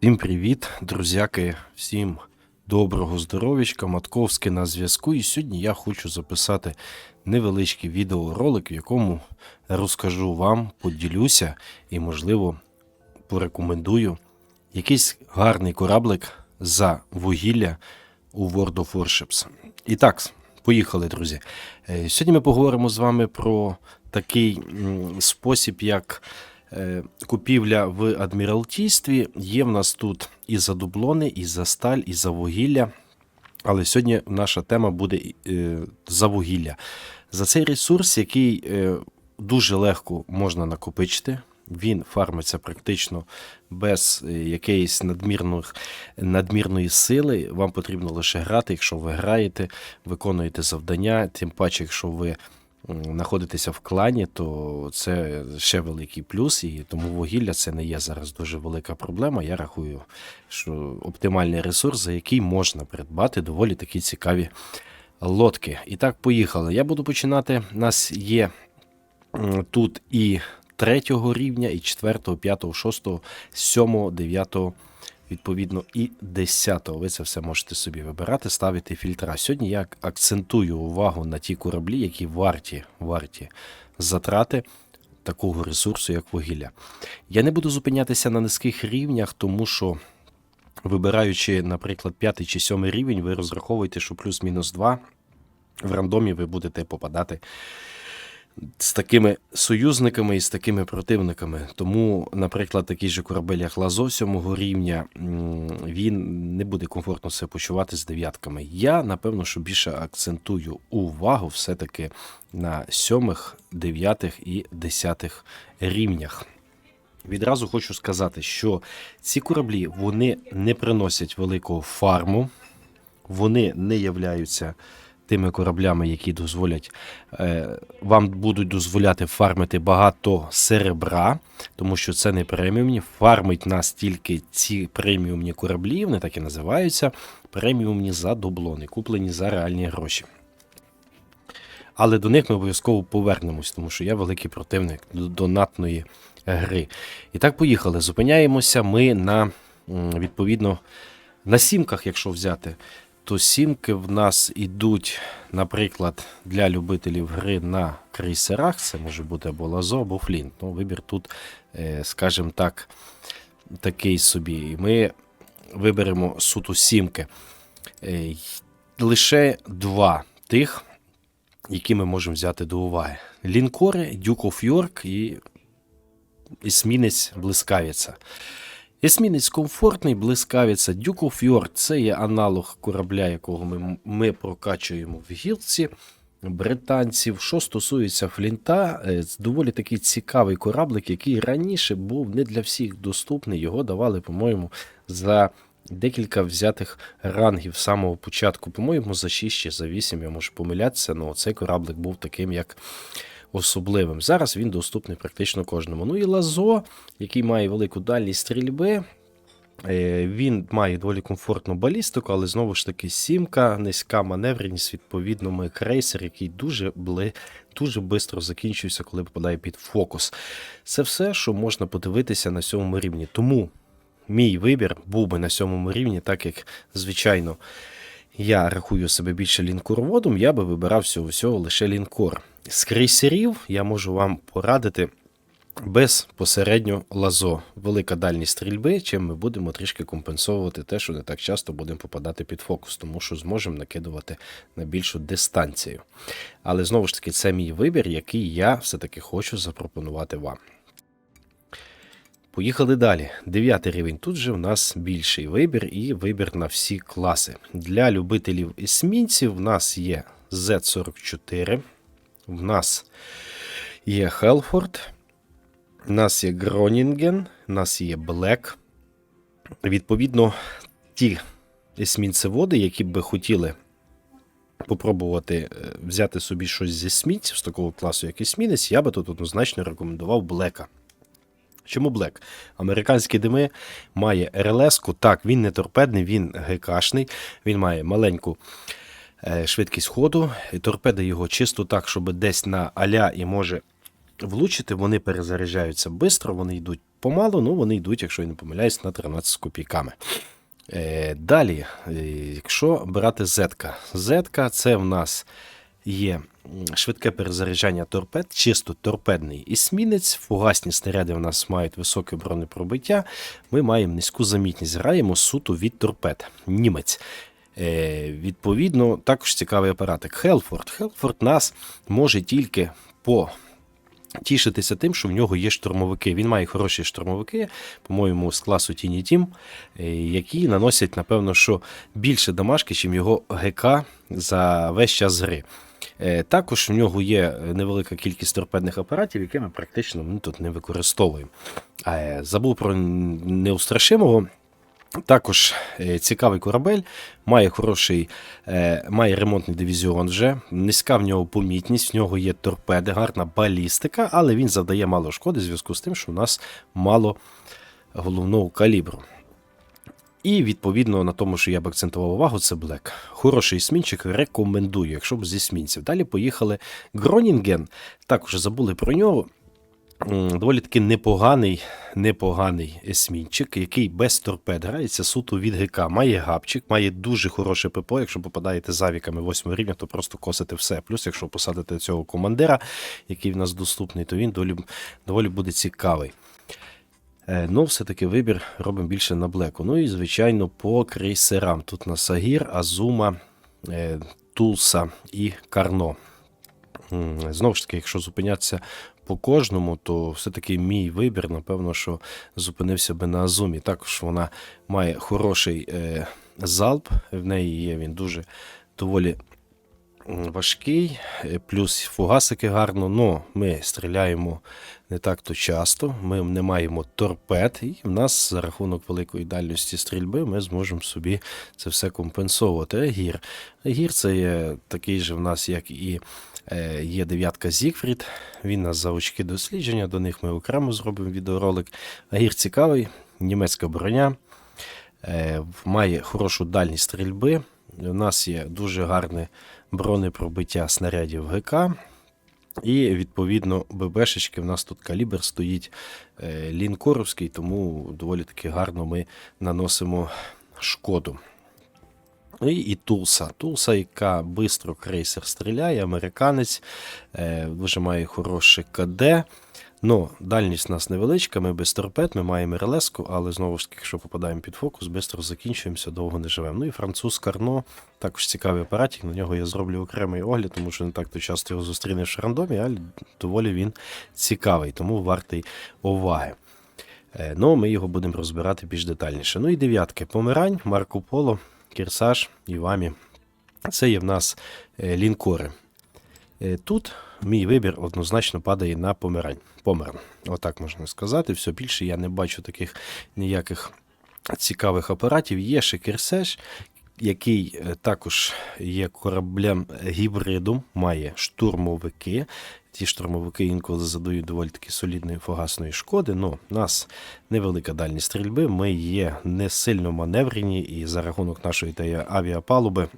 Всім привіт, друзяки, всім доброго здоров'ячка, Матковський на зв'язку. І сьогодні я хочу записати невеличкий відеоролик, в якому розкажу вам, поділюся і, можливо, порекомендую якийсь гарний кораблик за вугілля у World of Warships. І так, поїхали, друзі. Е, Сьогодні ми поговоримо з вами про такий спосіб, як купівля в адміралтійстві. Є в нас тут і за дублони, і за сталь, і за вугілля. Але сьогодні наша тема буде е, за вугілля. За цей ресурс, який е, дуже легко можна накопичити. Він фармиться практично без е, якоїсь надмірних, надмірної сили. Вам потрібно лише грати, якщо ви граєте, виконуєте завдання. Тим паче, якщо ви м, знаходитеся в клані, то це ще великий плюс, і тому вугілля це не є зараз дуже велика проблема. Я рахую, що оптимальний ресурс, за який можна придбати доволі такі цікаві лодки. І так, поїхали. Я буду починати. У нас є тут і третього рівня, і четвертого, п'ятого, шостого, сьомого, дев'ятого. Відповідно, і 10 ви це все можете собі вибирати, ставити фільтра. Сьогодні я акцентую увагу на ті кораблі, які варті, варті затрати такого ресурсу, як вугілля. Я не буду зупинятися на низьких рівнях, тому що, вибираючи, наприклад, п'ятий чи сьомий рівень, ви розраховуєте, що плюс-мінус 2 в рандомі ви будете попадати з такими союзниками і з такими противниками. Тому, наприклад, такий же корабель, як Лазо сьомого рівня, він не буде комфортно себе почувати з дев'ятками. Я, напевно, що більше акцентую увагу все-таки на сьомих, дев'ятих і десятих рівнях. Відразу хочу сказати, що ці кораблі вони не приносять великого фарму, вони не являються тими кораблями, які дозволять е, вам будуть дозволяти фармити багато серебра, тому що це не преміумні. Фармить нас тільки ці преміумні кораблі, вони так і називаються. Преміумні за дублони, куплені за реальні гроші. Але до них ми обов'язково повернемось, тому що я великий противник донатної гри. І так, поїхали. Зупиняємося ми на відповідно на сімках, якщо взяти, то сімки в нас ідуть, наприклад, для любителів гри на крейсерах. Це може бути або лазо, або флінт. Ну, вибір тут, е, скажімо так, такий собі. І ми виберемо суто сімки. Е, Лише два тих, які ми можемо взяти до уваги: лінкори, Duke of York і есмінець блискавиця. Есмінець комфортний, блискавиця. Duke of це є аналог корабля, якого ми, ми прокачуємо в гілці британців. Що стосується флінта, е, доволі такий цікавий кораблик, який раніше був не для всіх доступний. Його давали, по-моєму, за декілька взятих рангів з самого початку. По-моєму, за 6 чи за 8, я можу помилятися, але цей кораблик був таким, як особливим. Зараз він доступний практично кожному. Ну і Лазо, який має велику дальність стрільби. Е, Він має доволі комфортну балістику, але знову ж таки сімка, низька маневреність, відповідно, ми крейсер, який дуже бли, дуже швидко закінчується, коли попадає під фокус. Це все, що можна подивитися на сьомому рівні. Тому мій вибір був би на сьомому рівні, так як, звичайно, я рахую себе більше лінкороводом, я би вибирав всього всього лише лінкор. З крейсерів я можу вам порадити безпосередньо лазо. Велика дальність стрільби, чим ми будемо трішки компенсовувати те, що не так часто будемо попадати під фокус, тому що зможемо накидувати на більшу дистанцію. Але знову ж таки, це мій вибір, який я все-таки хочу запропонувати вам. Поїхали далі. Дев'ятий рівень. Тут же в нас більший вибір і вибір на всі класи. Для любителів есмінців в нас є Z44, в нас є Хелфорд, в нас є Гронінген, в нас є Блек. Відповідно, ті есмінцеводи, які би хотіли попробувати е, взяти собі щось зі сміттів з такого класу, як есмінець, я би тут однозначно рекомендував Блека. Чому Блек? Американські дими має РЛС-ку. Так, він не торпедний, він ГКшний, він має маленьку швидкість ходу. І торпеди його чисто так, щоб десь на аля і може влучити. Вони перезаряджаються швидко, вони йдуть помалу, ну вони йдуть, якщо я не помиляюсь, на 13 з копійками. Е, далі, е, якщо брати зетка, зетка це в нас є швидке перезаряджання торпед, чисто торпедний есмінець, фугасні снаряди в нас мають високе бронепробиття, ми маємо низьку замітність, граємо суто від торпед. Німець. Е, відповідно, також цікавий апаратик. Хелфорд. Хелфорд нас може тільки по тішитися тим, що в нього є штурмовики. Він має хороші штурмовики, по-моєму, з класу Тіні Тім, які наносять, напевно, що більше дамажки, ніж його ГК за весь час гри. Е, Також в нього є невелика кількість торпедних апаратів, які ми практично ну, тут не використовуємо. Е, Забув про неустрашимого. Також е, цікавий корабель, має хороший, е, має ремонтний дивізіон вже. Низька в нього помітність, в нього є торпеди, гарна балістика, але він завдає мало шкоди в зв'язку з тим, що у нас мало головного калібру. І відповідно на тому, що я б акцентував увагу, це Блек. Хороший есмінчик рекомендую, якщо б з есмінців. Далі поїхали Гронінген. Також забули про нього. Доволі таки непоганий, непоганий есмінчик, який без торпед грається суто від ГК. Має гапчик, має дуже хороше ППО. Якщо попадаєте з авіками 8 рівня, то просто косите все. Плюс, якщо посадите цього командира, який в нас доступний, то він доволі, доволі буде цікавий. Е, Ну, все-таки вибір робимо більше на блеку. Ну і, звичайно, по крейсерам. Тут на Сагір, Азума, е, Тулса і Карно. Знову ж таки, якщо зупинятися по кожному, то все-таки мій вибір, напевно, що зупинився би на Азумі. Також вона має хороший е, залп, в неї є він дуже доволі важкий, е, плюс фугасики гарно, но ми стріляємо не так-то часто, ми не маємо торпед, і в нас за рахунок великої дальності стрільби ми зможемо собі це все компенсовувати. Гір. Гір це є такий же в нас, як і є дев'ятка Зігфрід. Він нас за очки дослідження, до них ми окремо зробимо відеоролик. Агір цікавий, німецька броня, е, має хорошу дальність стрільби. У нас є дуже гарне бронепробиття снарядів ГК. І відповідно ББшечки. У нас тут калібр стоїть е, лінкоровський, тому доволі таки гарно ми наносимо шкоду. І, і Тулса. Тулса, яка бистро крейсер стріляє, американець, е, дуже має хороше КД. Ну, дальність у нас невеличка, ми без торпед, ми маємо РЛС-ку, але знову ж таки, якщо попадаємо під фокус, швидко закінчуємося, довго не живемо. Ну і француз Карно, також цікавий апаратик, на нього я зроблю окремий огляд, тому що не так то часто його зустрінеш в рандомі, але доволі він цікавий, тому вартий уваги. Е, Ну, ми його будемо розбирати більш детальніше. Ну і дев'ятки. Помирань, Марко Поло, Кірсаж, Івамі. Це є в нас е, лінкори. Е, Тут мій вибір однозначно падає на помирань. Помиран. Отак можна сказати. Все більше я не бачу таких ніяких цікавих апаратів. Є ще Кірсеж, який е, також є кораблем гібридом, має штурмовики. Ті штурмовики інколи задають доволі таки солідної фугасної шкоди. Ну, у нас невелика дальність стрільби. Ми є не сильно маневрені, і за рахунок нашої та авіапалуби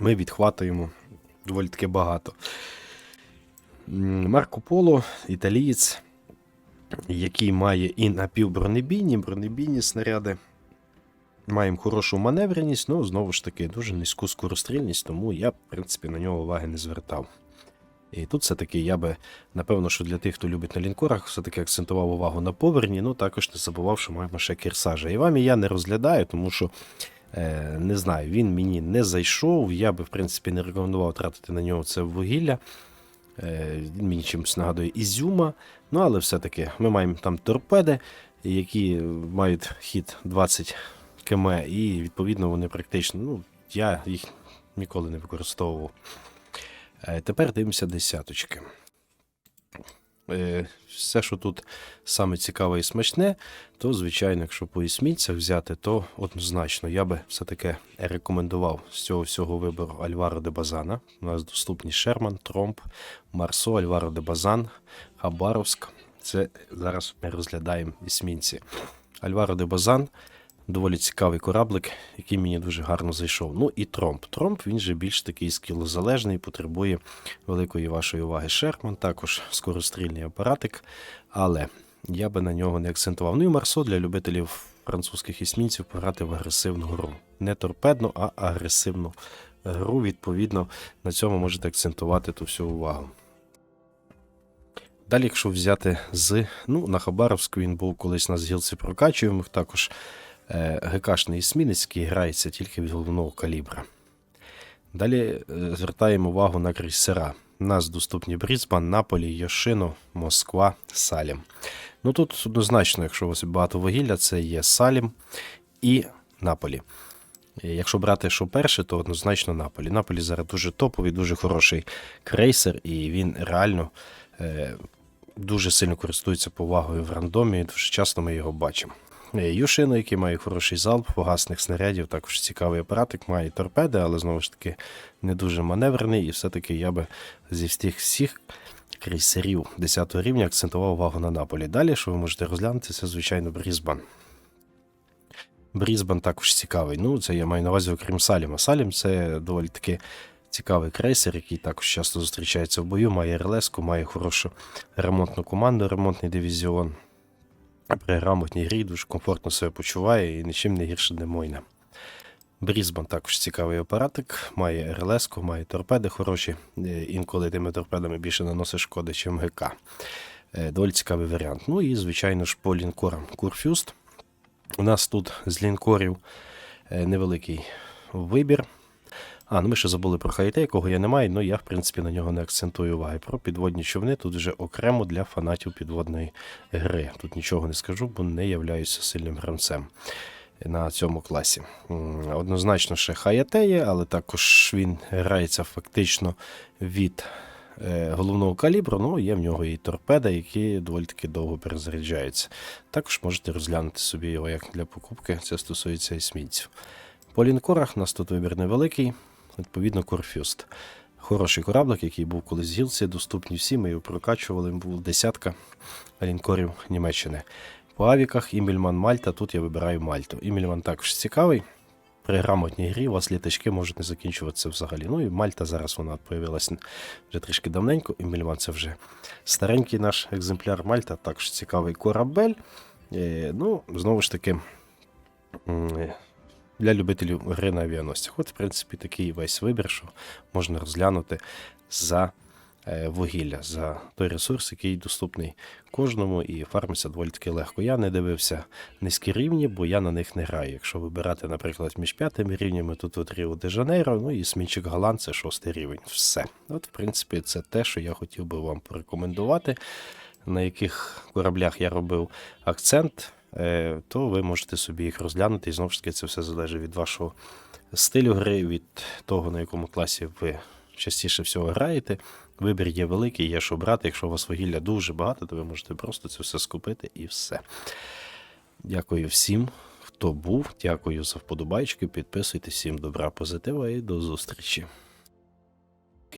ми відхватуємо доволі таки багато. Марко Поло, італієць, який має і напівбронебійні, бронебійні снаряди. Маємо хорошу маневреність, ну знову ж таки дуже низьку скорострільність, тому я, в принципі, на нього уваги не звертав. І тут все-таки я би, напевно, що для тих, хто любить на лінкорах, все-таки акцентував увагу на поверні, ну також не забував, що маємо ще Кірсажа. І вам я не розглядаю, тому що е, не знаю, він мені не зайшов. Я би, в принципі, не рекомендував тратити на нього це вугілля. Е, Він мені чимось нагадує Ізюма. Ну, але все-таки ми маємо там торпеди, які мають хід 20 км, і відповідно вони практично. Ну, я їх ніколи не використовував. Е, Тепер дивимося десяточки. Е, Все, що тут саме цікаве і смачне, то, звичайно, якщо по ісмійцях взяти, то однозначно я би все-таки рекомендував з цього всього вибору Альваро де Базана. У нас доступні Шерман, Тромп, Марсо, Альваро де Базан, Хабаровськ. Це зараз ми розглядаємо ісмінці. Альваро де Базан доволі цікавий кораблик, який мені дуже гарно зайшов. Ну і Тромп. Тромп він же більш такий скілозалежний, потребує великої вашої уваги. Шерман, також скорострільний апаратик. Але я би на нього не акцентував. Ну і Марсо для любителів французьких ісмінців пограти в агресивну гру. Не торпедну, а агресивну гру. Відповідно, на цьому можете акцентувати ту всю увагу. Далі, якщо взяти з. Ну, на Хабаровську він був колись на згілці прокачуємих, також ГКшний ісмінець, який грається тільки від головного калібра. Далі е, звертаємо увагу на крейсера. У нас доступні Брізбан, Наполі, Йошино, Москва, Салім. Ну тут однозначно, якщо у вас багато вугілля, це є Салім і Наполі. Е, Якщо брати, що перше, то однозначно Наполі. Наполі зараз дуже топовий, дуже хороший крейсер, і він реально е, дуже сильно користується повагою в рандомі. Дуже часто ми його бачимо. Е, Юшино, який має хороший залп фугасних снарядів, також цікавий апаратик, має торпеди, але знову ж таки не дуже маневрений. І все-таки я би зі всіх всіх крейсерів 10 рівня акцентував увагу на Наполі. Далі, що ви можете розглянути, це, звичайно, Брізбан. Брізбан також цікавий. Ну, це я маю на увазі, окрім Саліма. Салім це доволі таки цікавий крейсер, який також часто зустрічається в бою, має РЛС, має хорошу ремонтну команду, ремонтний дивізіон. При грамотній грі дуже комфортно себе почуває і нічим не гірше Демойна. Брізбан також цікавий апаратик, має РЛС, має торпеди хороші. Е, Інколи тими торпедами більше наносить шкоди, ніж ГК. Е, Доволі цікавий варіант. Ну і, звичайно ж, по лінкорам Курфюст. У нас тут з лінкорів е, невеликий вибір. А, ну ми ще забули про Хайте, якого я не маю, але я, в принципі, на нього не акцентую уваги. Про підводні човни тут вже окремо для фанатів підводної гри. Тут нічого не скажу, бо не являюся сильним гравцем на цьому класі. Однозначно ще Хаяте але також він грається фактично від е, головного калібру. Ну, є в нього і торпеда, які доволі таки довго перезаряджаються. Також можете розглянути собі його як для покупки. Це стосується есмінців. По лінкорах у нас тут вибір невеликий, відповідно, Корфюст. Хороший кораблик, який був колись в гілці, доступні всі. Ми його прокачували, був десятка лінкорів Німеччини. По авіках Імельман Мальта, тут я вибираю Мальту. Імельман також цікавий. При грамотній грі у вас літачки можуть не закінчуватися взагалі. Ну і Мальта зараз вона появилася вже трішки давненько. Імельман це вже старенький наш екземпляр Мальта, також цікавий корабель. Е, ну, знову ж таки, для любителів гри на авіаносцях. От, в принципі, такий весь вибір, що можна розглянути за е, вугілля, за той ресурс, який доступний кожному, і фармиться доволі таки легко. Я не дивився низькі рівні, бо я на них не граю. Якщо вибирати, наприклад, між п'ятими рівнями, тут от Ріо де Жанейро, ну і Смінчик Галан це шостий рівень. Все. От, в принципі, це те, що я хотів би вам порекомендувати, на яких кораблях я робив акцент то ви можете собі їх розглянути. І знову ж таки, це все залежить від вашого стилю гри, від того, на якому класі ви частіше всього граєте. Вибір є великий, є що брати. Якщо у вас вугілля дуже багато, то ви можете просто це все скупити і все. Дякую всім, хто був. Дякую за вподобайки. Підписуйтесь, всім добра, позитива і до зустрічі.